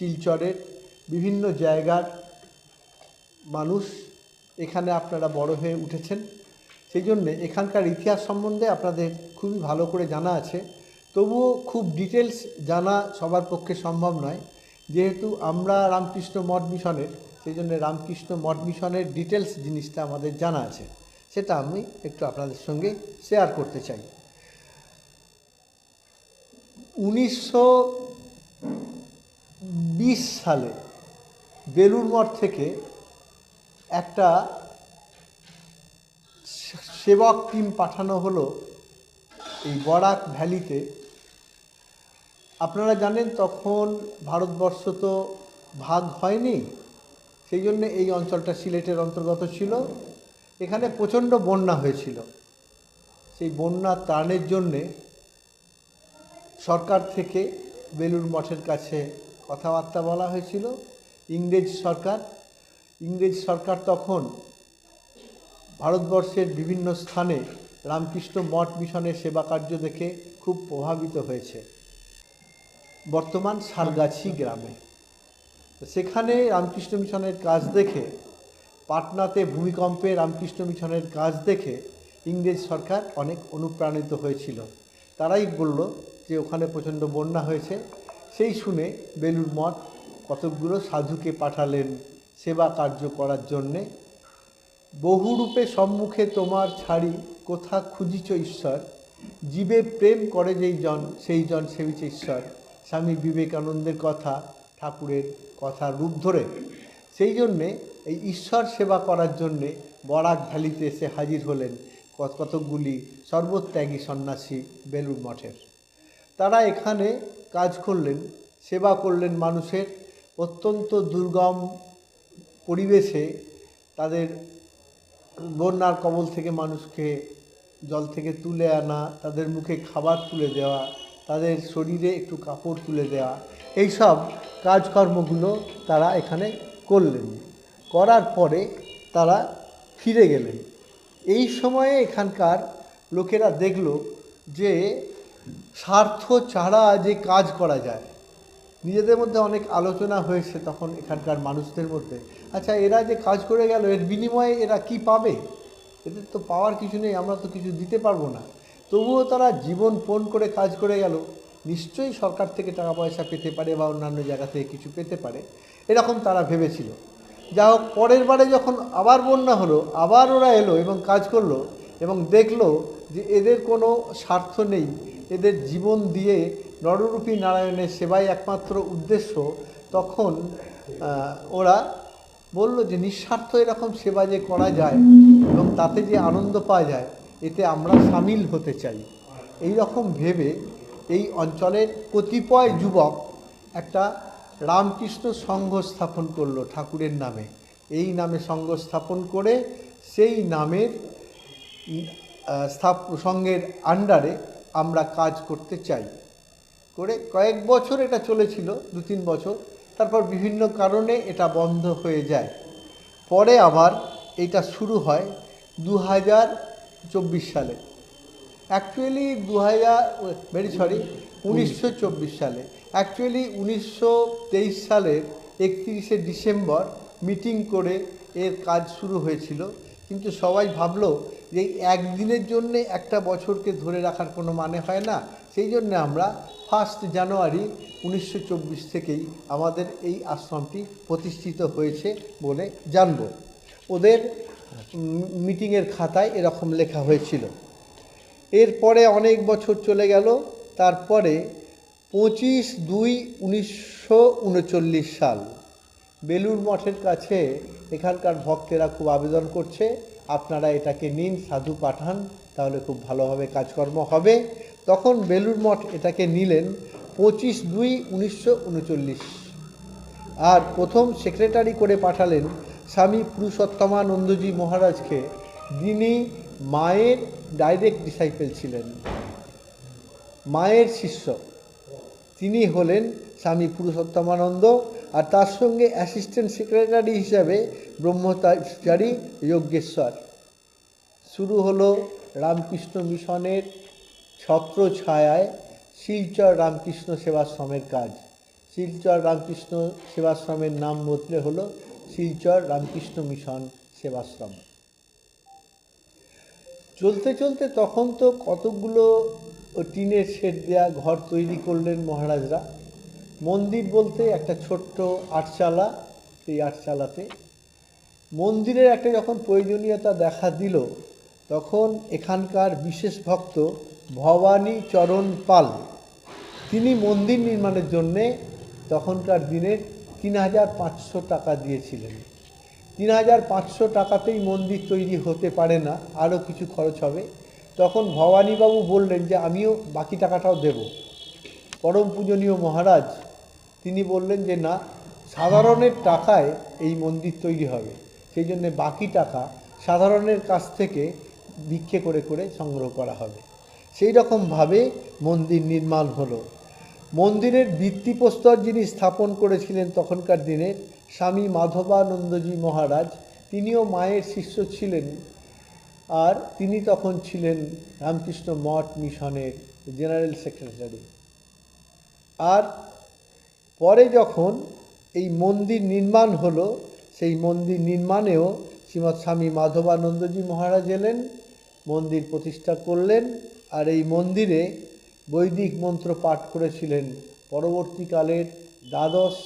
শিলচরের বিভিন্ন জায়গার মানুষ এখানে আপনারা বড় হয়ে উঠেছেন। সেই জন্যে এখানকার ইতিহাস সম্বন্ধে আপনাদের খুবই ভালো করে জানা আছে। তবুও খুব ডিটেলস জানা সবার পক্ষে সম্ভব নয়। যেহেতু আমরা রামকৃষ্ণ মঠ মিশনের, সেই জন্য রামকৃষ্ণ মঠ মিশনের ডিটেলস জিনিসটা আমাদের জানা আছে। সেটা আমি একটু আপনাদের সঙ্গে শেয়ার করতে চাই। উনিশশো বিশ সালে বেলুর মঠ থেকে একটা সেবক টিম পাঠানো হলো এই বরাক ভ্যালিতে। আপনারা জানেন তখন ভারতবর্ষ তো ভাগ হয়নি, সেই জন্য এই অঞ্চলটা সিলেটের অন্তর্গত ছিল। এখানে প্রচণ্ড বন্যা হয়েছিল। সেই বন্যা ত্রাণের জন্যে সরকার থেকে বেলুর মঠের কাছে কথাবার্তা বলা হয়েছিল। ইংরেজ সরকার ইংরেজ সরকার তখন ভারতবর্ষের বিভিন্ন স্থানে রামকৃষ্ণ মঠ মিশনের সেবা কার্য দেখে খুব প্রভাবিত হয়েছে। বর্তমান সারগাছি গ্রামে। সেখানে রামকৃষ্ণ মিশনের কাজ দেখে পাটনাতে ভূমিকম্পে রামকৃষ্ণ মিশনের কাজ দেখে ইংরেজ সরকার অনেক অনুপ্রাণিত হয়েছিল। তারাই বলল যে ওখানে প্রচণ্ড বন্যা হয়েছে। সেই শুনে বেলুর মঠ কতকগুলো সাধুকে পাঠালেন সেবা কার্য করার জন্যে। বহুরূপে সম্মুখে তোমার ছাড়ি কোথা খুঁজিছ ঈশ্বর? জীবে প্রেম করে যেই জন, সেই জন সেবিছে ঈশ্বর। স্বামী বিবেকানন্দের কথা, ঠাকুরের কথা রূপ ধরে। সেই জন্যে এই ঈশ্বর সেবা করার জন্যে বরাক ভ্যালিতে এসে হাজির হলেন কত- কতকগুলি সর্বত্যাগী সন্ন্যাসী বেলুর মঠের। তারা এখানে কাজ করলেন, সেবা করলেন মানুষের। অত্যন্ত দুর্গম পরিবেশে তাদের বন্যার কবল থেকে মানুষকে জল থেকে তুলে আনা, তাদের মুখে খাবার তুলে দেওয়া, তাদের শরীরে একটু কাপড় তুলে দেওয়া, এইসব কাজকর্মগুলো তারা এখানে করলেন। করার পরে তারা ফিরে গেলেন। এই সময়ে এখানকার লোকেরা দেখল যে স্বার্থ ছাড়া যে কাজ করা যায়। নিজেদের মধ্যে অনেক আলোচনা হয়েছে তখন এখানকার মানুষদের মধ্যে। আচ্ছা এরা যে কাজ করে গেল, এর বিনিময়ে এরা কি পাবে? এদের তো পাওয়ার কিছু নেই, আমরা তো কিছু দিতে পারব না। তবুও তারা জীবন ফোন করে কাজ করে গেল। নিশ্চয়ই সরকার থেকে টাকা পয়সা পেতে পারে বা অন্যান্য জায়গা থেকে কিছু পেতে পারে। এরকম তারা ভেবেছিল। যা হোক, পরের বারে যখন আবার বন্যা হলো, আবার ওরা এলো এবং কাজ করল এবং দেখল যে এদের কোনো স্বার্থ নেই। এদের জীবন দিয়ে নররূপী নারায়ণের সেবাই একমাত্র উদ্দেশ্য। তখন ওরা বলল যে, নিঃস্বার্থ এরকম সেবা যে করা যায় এবং তাতে যে আনন্দ পাওয়া যায়, এতে আমরা সামিল হতে চাই। এই রকম ভেবে এই অঞ্চলের কতিপয় যুবক একটা রামকৃষ্ণ সংঘ স্থাপন করল ঠাকুরের নামে। এই নামে সংঘ স্থাপন করে সেই নামের স্থাপ সঙ্গের আন্ডারে আমরা কাজ করতে চাই। করে কয়েক বছর এটা চলেছিল, দু তিন বছর। তারপর বিভিন্ন কারণে এটা বন্ধ হয়ে যায়। পরে আবার এটা শুরু হয় দু হাজার চব্বিশ সালে। অ্যাকচুয়ালি দু হাজার ভেরি সরি উনিশশো চব্বিশ সালে। অ্যাকচুয়ালি উনিশশো তেইশ সালের একত্রিশে ডিসেম্বর মিটিং করে এর কাজ শুরু হয়েছিল। কিন্তু সবাই ভাবলো যে একদিনের জন্যে একটা বছরকে ধরে রাখার কোনো মানে হয় না। সেই জন্য আমরা ফার্স্ট জানুয়ারি উনিশশো চব্বিশ থেকেই আমাদের এই আশ্রমটি প্রতিষ্ঠিত হয়েছে বলে জানব। ওদের মিটিংয়ের খাতায় এরকম লেখা হয়েছিল। এরপরে অনেক বছর চলে গেল, তারপরে পঁচিশ দুই উনিশশো সাল বেলুর মঠের কাছে এখানকার ভক্তেরা খুব আবেদন করছে। আপনারা এটাকে নিন, সাধু পাঠান, তাহলে খুব ভালোভাবে কাজকর্ম হবে। তখন বেলুর মঠ এটাকে নিলেন পঁচিশ দুই উনিশশো আর প্রথম সেক্রেটারি করে পাঠালেন স্বামী পুরুষোত্তমানন্দজি মহারাজকে, যিনি মায়ের ডাইরেক্ট ডিসাইপেল ছিলেন। মায়ের শিষ্য। তিনি হলেন স্বামী পুরুষোত্তমানন্দ, আর তার সঙ্গে অ্যাসিস্ট্যান্ট সেক্রেটারি হিসাবে ব্রহ্মচারী যজ্ঞেশ্বর শুরু হলো রামকৃষ্ণ মিশনের ছত্র ছায়ায় শিলচর রামকৃষ্ণ সেবাশ্রমের কাজ। শিলচর রামকৃষ্ণ সেবাশ্রমের নাম বদলে হলো শিলচর রামকৃষ্ণ মিশন সেবাশ্রম। চলতে চলতে তখন তো কতগুলো টিনের শেড দেওয়া ঘর তৈরি করলেন মহারাজরা। মন্দির বলতে একটা ছোট্ট আটচালা, সেই আটচালাতে মন্দিরের একটা যখন প্রয়োজনীয়তা দেখা দিল, তখন এখানকার বিশেষ ভক্ত ভবানী চরণ পাল। তিনি মন্দির নির্মাণের জন্যে তখনকার দিনের তিন হাজার পাঁচশো টাকা দিয়েছিলেন। তিন হাজার পাঁচশো টাকাতেই মন্দির তৈরি হতে পারে না, আরও কিছু খরচ হবে। তখন ভবানীবাবু বললেন যে, আমিও বাকি টাকাটাও দেব। পরম পূজনীয় মহারাজ, তিনি বললেন যে, না, সাধারণের টাকায় এই মন্দির তৈরি হবে। সেই জন্য বাকি টাকা সাধারণের কাছ থেকে ভিক্ষে করে করে সংগ্রহ করা হবে। সেই রকমভাবে মন্দির নির্মাণ হলো। মন্দিরের ভিত্তিপ্রস্তর যিনি স্থাপন করেছিলেন তখনকার দিনের স্বামী মাধবানন্দজি মহারাজ, তিনিও মায়ের শিষ্য ছিলেন। আর তিনি তখন ছিলেন রামকৃষ্ণ মঠ মিশনের জেনারেল সেক্রেটারি। আর পরে যখন এই মন্দির নির্মাণ হলো সেই মন্দির নির্মাণেও শ্রীমৎ স্বামী মাধবানন্দজি মহারাজ এলেন, মন্দির প্রতিষ্ঠা করলেন আর এই মন্দিরে বৈদিক মন্ত্র পাঠ করেছিলেন। পরবর্তীকালের দ্বাদশ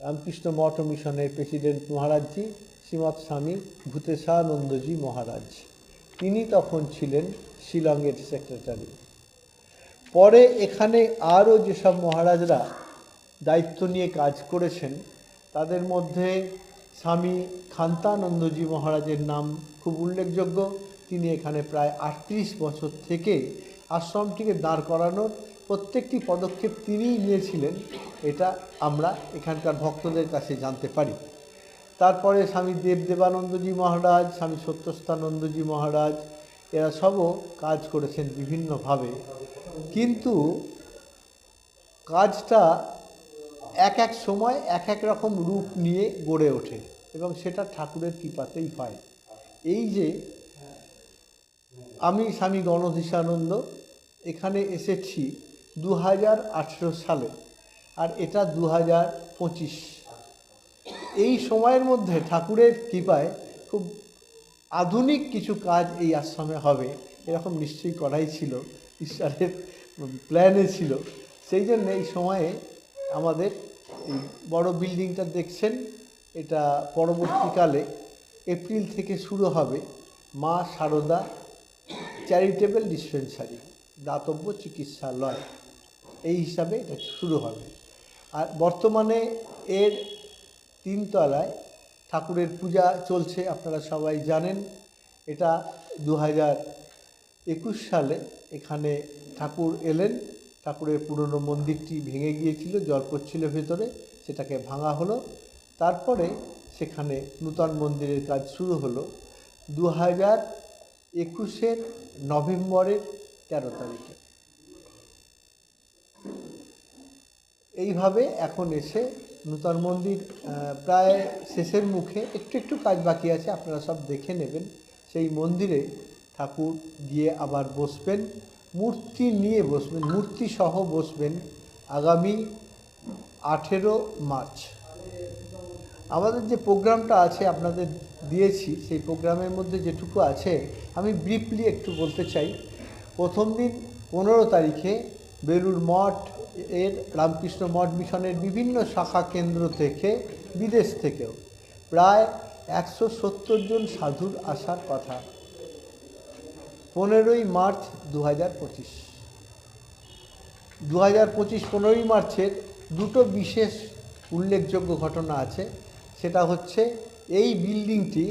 রামকৃষ্ণ মঠ মিশনের প্রেসিডেন্ট মহারাজজি শ্রীমৎ স্বামী ভূতেশানন্দজি মহারাজ। তিনি তখন ছিলেন শিলংয়ের সেক্রেটারি। পরে এখানে আরও যেসব মহারাজরা দায়িত্ব নিয়ে কাজ করেছেন, তাদের মধ্যে স্বামী খান্তানন্দজি মহারাজের নাম খুব উল্লেখযোগ্য। তিনি এখানে প্রায় আটত্রিশ বছর থেকে আশ্রমটিকে দাঁড় করানোর প্রত্যেকটি পদক্ষেপ তিনিই নিয়েছিলেন, এটা আমরা এখানকার ভক্তদের কাছে জানতে পারি। তারপরে স্বামী দেবদেবানন্দজি মহারাজ, স্বামী সত্যস্থানন্দজি মহারাজ, এরা সবও কাজ করেছেন বিভিন্নভাবে। কিন্তু কাজটা এক এক সময় এক এক রকম রূপ নিয়ে গড়ে ওঠে এবং সেটা ঠাকুরের কৃপাতেই হয়। এই যে আমি স্বামী গণধীশানন্দ এখানে এসেছি দু হাজার আঠেরো সালে আর এটা দু হাজার পঁচিশ। এই সময়ের মধ্যে ঠাকুরের কৃপায় খুব আধুনিক কিছু কাজ এই আশ্রমে হবে, এরকম নিশ্চয়ই করাই ছিল, ঈশ্বরের প্ল্যানে ছিল। সেই জন্য এই সময়ে আমাদের এই বড় বিল্ডিংটা দেখছেন, এটা পরবর্তীকালে এপ্রিল থেকে শুরু হবে মা সারদা চ্যারিটেবল ডিসপেন্সারি, দাতব্য চিকিৎসালয়। এই হিসাবে এটা শুরু হবে। আর বর্তমানে এর তিনতলায় ঠাকুরের পূজা চলছে, আপনারা সবাই জানেন। এটা দু একুশ সালে এখানে ঠাকুর এলেন। ঠাকুরের পুরনো মন্দিরটি ভেঙে গিয়েছিল জল পড়ছিল ভেতরে, সেটাকে ভাঙা হলো। তারপরে সেখানে নূতন মন্দিরের কাজ শুরু হলো। দু হাজার একুশের নভেম্বরের তেরো তারিখে। এইভাবে এখন এসে নূতন মন্দির প্রায় শেষের মুখে একটু একটু কাজ বাকি আছে, আপনারা সব দেখে নেবেন। সেই মন্দিরে ঠাকুর গিয়ে আবার বসবেন। মূর্তি নিয়ে বসবেন, মূর্তি সহ বসবেন আগামী আঠেরো মার্চ। আমাদের যে প্রোগ্রামটা আছে আপনাদের দিয়েছি, সেই প্রোগ্রামের মধ্যে যেটুকু আছে, আমি ব্রিফলি একটু বলতে চাই। প্রথম দিন পনেরো তারিখে বেলুর মঠ এর, রামকৃষ্ণ মঠ মিশনের বিভিন্ন শাখা কেন্দ্র থেকে, বিদেশ থেকেও প্রায় একশো সত্তর জন সাধুর আসার কথা। পনেরোই মার্চ দু হাজার পঁচিশ। দু হাজার পঁচিশ পনেরোই মার্চের দুটো বিশেষ উল্লেখযোগ্য ঘটনা আছে। সেটা হচ্ছে এই বিল্ডিংটি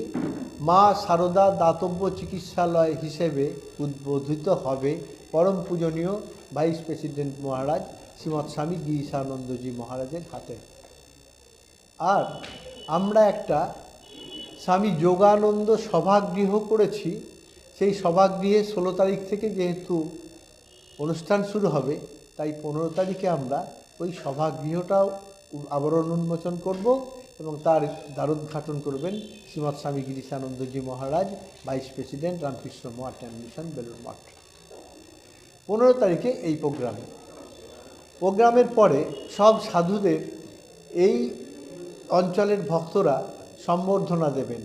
মা সারদা দাতব্য চিকিৎসালয় হিসেবে উদ্বোধিত হবে পরম পূজনীয় ভাইস প্রেসিডেন্ট মহারাজ শ্রীমৎ স্বামী গিরিশানন্দজি মহারাজের হাতে। আর আমরা একটা স্বামী যোগানন্দ সভাগৃহ করেছি সেই সভাগৃহে ষোলো তারিখ থেকে যেহেতু অনুষ্ঠান শুরু হবে, তাই পনেরো তারিখে আমরা ওই সভাগৃহটাও আবরণ উন্মোচন করব এবং তার দ্বারোদ্ঘাটন করবেন Shrimat Swami Girishanandaji Maharaj, vice president Ramakrishna Math and Mission Belur Math. পনেরো তারিখে এই প্রোগ্রামে। প্রোগ্রামের পরে সব সাধুদের এই অঞ্চলের ভক্তরা সম্বর্ধনা দেবেন।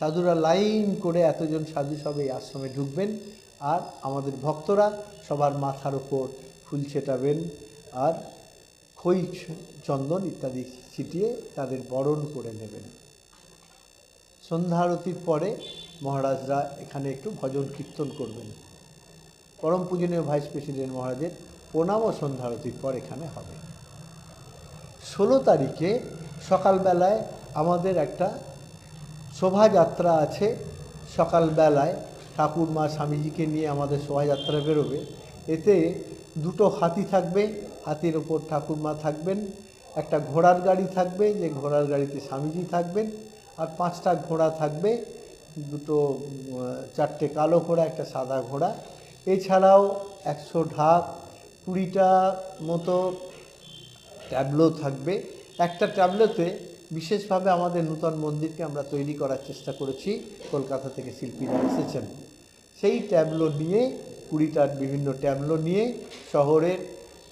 সাধুরা লাইন করে এতজন সাধু সব এই আশ্রমে ঢুকবেন। আর আমাদের ভক্তরা সবার মাথার ওপর ফুল ছেটাবেন আর খই চন্দন ইত্যাদি ছিটিয়ে তাদের বরণ করে নেবেন। সন্ধ্যা আরতির পরে মহারাজরা এখানে একটু ভজন কীর্তন করবেন। পরম পূজনীয় ভাইস প্রেসিডেন্ট মহারাজের প্রণাম ও সন্ধ্যা আরতির পর এখানে হবে। ষোলো তারিখে সকালবেলায় আমাদের একটা শোভাযাত্রা আছে সকালবেলায়। ঠাকুর মা স্বামীজিকে নিয়ে আমাদের শোভাযাত্রা বেরোবে। এতে দুটো হাতি থাকবে, হাতির ওপর ঠাকুরমা থাকবেন, একটা ঘোড়ার গাড়ি থাকবে, যে ঘোড়ার গাড়িতে স্বামীজি থাকবেন, আর পাঁচটা ঘোড়া থাকবে, দুটো চারটে কালো ঘোড়া, একটা সাদা ঘোড়া। এছাড়াও একশো ঢাক, কুড়িটা মতো ট্যাবলো থাকবে। একটা ট্যাবলোতে বিশেষভাবে আমাদের নূতন মন্দিরকে আমরা তৈরি করার চেষ্টা করেছি। কলকাতা থেকে শিল্পীরা এসেছেন। সেই ট্যাবলো নিয়ে, কুড়িটার বিভিন্ন ট্যাবলো নিয়ে শহরের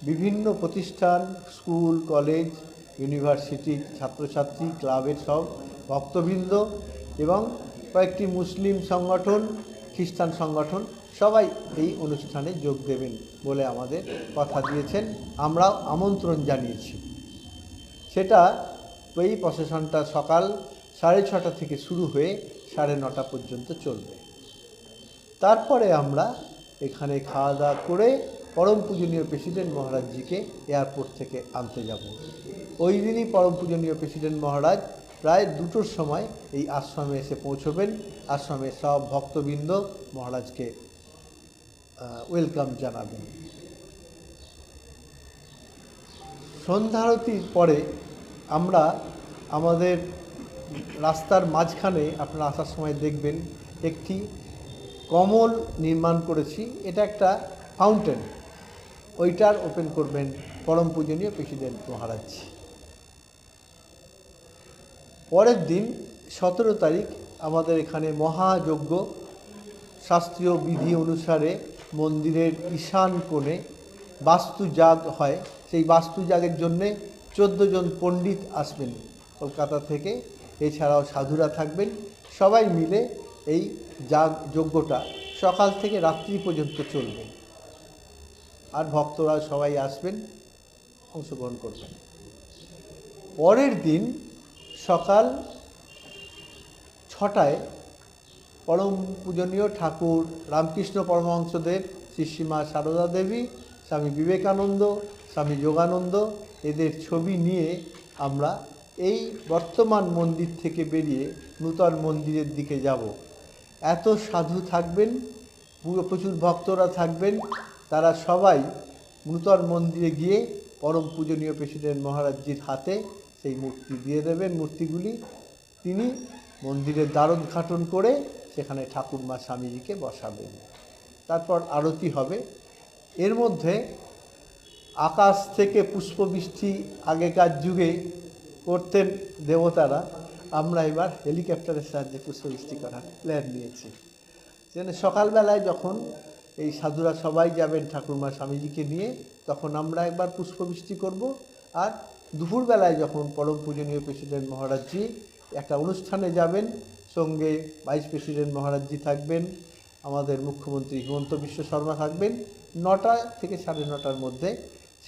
বিভিন্ন প্রতিষ্ঠান, স্কুল, কলেজ, ইউনিভার্সিটি, ছাত্রছাত্রী, ক্লাবের সব ভক্তবৃন্দ এবং কয়েকটি মুসলিম সংগঠন, খ্রিস্টান সংগঠন সবাই এই অনুষ্ঠানে যোগ দেবেন বলে আমাদের কথা দিয়েছেন। আমরাও আমন্ত্রণ জানিয়েছি। সেটা এই প্রসেশনটা সকাল সাড়ে ছটা থেকে শুরু হয়ে সাড়ে নটা পর্যন্ত চলবে। তারপরে আমরা এখানে খাওয়া দাওয়া করে পরম পূজনীয় প্রেসিডেন্ট মহারাজজিকে এয়ারপোর্ট থেকে আনতে যাব। ওই দিনই পরম পূজনীয় প্রেসিডেন্ট মহারাজ প্রায় দুটোর সময় এই আশ্রমে এসে পৌঁছবেন। আশ্রমে সব ভক্তবৃন্দ মহারাজকে ওয়েলকাম জানাবেন। সন্ধ্যারতির পরে আমরা আমাদের রাস্তার মাঝখানে আপনারা আসার সময় দেখবেন, একটি কমল নির্মাণ করেছি। এটা একটা ফাউন্টেন ওইটার ওপেন করবেন পরম পূজনীয় প্রেসিডেন্ট মহারাজ। পরের দিন সতেরো তারিখ আমাদের এখানে মহাযজ্ঞ। শাস্ত্রীয় বিধি অনুসারে মন্দিরের ঈশান কোণে বাস্তুজাগ হয়। সেই বাস্তুজাগের জন্যে চোদ্দ জন পণ্ডিত আসবেন কলকাতা থেকে। এছাড়াও সাধুরা থাকবেন। সবাই মিলে এই যাগ যজ্ঞটা সকাল থেকে রাত্রি পর্যন্ত চলবে। আর ভক্তরা সবাই আসবেন, অংশগ্রহণ করবেন। পরের দিন সকাল ছটায় পরম পূজনীয় ঠাকুর রামকৃষ্ণ পরমহংসদেব শ্রীশ্রীমা সারদা দেবী, স্বামী বিবেকানন্দ, স্বামী যোগানন্দ এদের ছবি নিয়ে আমরা এই বর্তমান মন্দির থেকে বেরিয়ে নূতন মন্দিরের দিকে যাব। এত সাধু থাকবেন প্রচুর ভক্তরা থাকবেন, তারা সবাই নূতন মন্দিরে গিয়ে পরম পূজনীয় প্রেসিডেন্ট মহারাজজির হাতে সেই মূর্তি দিয়ে দেবেন মূর্তিগুলি। তিনি মন্দিরের দ্বারোদ্ঘাটন করে সেখানে ঠাকুরমা স্বামীজিকে বসাবেন। তারপর আরতি হবে। এর মধ্যে আকাশ থেকে পুষ্পবৃষ্টি আগেকার যুগে করতেন দেবতারা, আমরা এবার হেলিকপ্টারের সাহায্যে পুষ্পবৃষ্টি করার প্ল্যান নিয়েছি। সেখানে সকালবেলায় যখন এই সাধুরা সবাই যাবেন ঠাকুরমা স্বামীজিকে নিয়ে, তখন আমরা একবার পুষ্পবৃষ্টি করব। আর দুপুরবেলায় যখন পরম পূজনীয় প্রেসিডেন্ট মহারাজজি একটা অনুষ্ঠানে যাবেন, সঙ্গে ভাইস প্রেসিডেন্ট মহারাজজি থাকবেন, আমাদের মুখ্যমন্ত্রী হিমন্ত বিশ্ব শর্মা থাকবেন, নটা থেকে সাড়ে নটার মধ্যে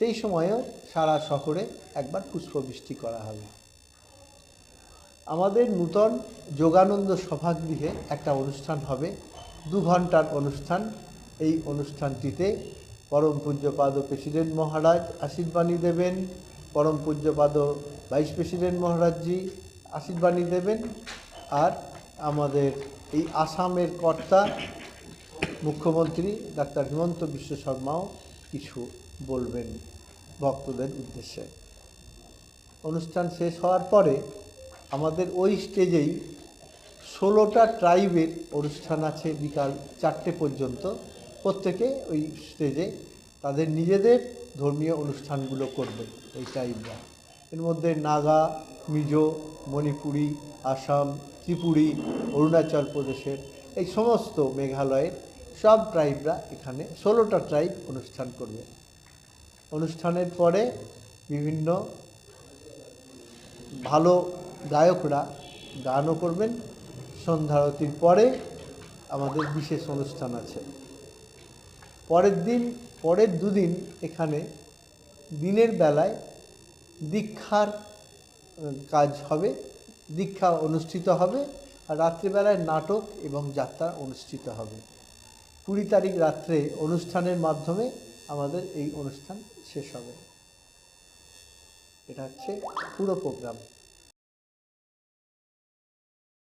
সেই সময়েও সারা শহরে একবার পুষ্পবৃষ্টি করা হবে। আমাদের নূতন যোগানন্দ সভাগৃহে একটা অনুষ্ঠান হবে। দু ঘণ্টার অনুষ্ঠান। এই অনুষ্ঠানটিতে পরম পূজ্যপাদ প্রেসিডেন্ট মহারাজ আশীর্বাণী দেবেন। পরম পূজ্যপাদ ভাইস প্রেসিডেন্ট মহারাজজি আশীর্বাণী দেবেন। আর আমাদের এই আসামের কর্তা মুখ্যমন্ত্রী ডাক্তার হিমন্ত বিশ্ব শর্মাও কিছু বলবেন ভক্তদের উদ্দেশ্যে। অনুষ্ঠান শেষ হওয়ার পরে আমাদের ওই স্টেজেই ষোলোটা ট্রাইবের অনুষ্ঠান আছে বিকাল চারটে পর্যন্ত। প্রত্যেকে ওই স্টেজে তাদের নিজেদের ধর্মীয় অনুষ্ঠানগুলো করবে এই ট্রাইবরা এর মধ্যে নাগা, মিজো, মণিপুরি, আসাম, ত্রিপুরি, অরুণাচল প্রদেশের এই সমস্ত মেঘালয়ের সব ট্রাইবরা এখানে ষোলোটা ট্রাইব অনুষ্ঠান করবে। অনুষ্ঠানের পরে বিভিন্ন ভালো গায়করা গানও করবেন। সন্ধ্যারতির পরে আমাদের বিশেষ অনুষ্ঠান আছে। পরের দিন, পরের দুদিন এখানে দিনের বেলায় দীক্ষার কাজ হবে। দীক্ষা অনুষ্ঠিত হবে আর রাত্রিবেলায় নাটক এবং যাত্রা অনুষ্ঠিত হবে। কুড়ি তারিখ রাত্রে অনুষ্ঠানের মাধ্যমে আমাদের এই অনুষ্ঠান শেষ হবে। এটা হচ্ছে পুরো প্রোগ্রাম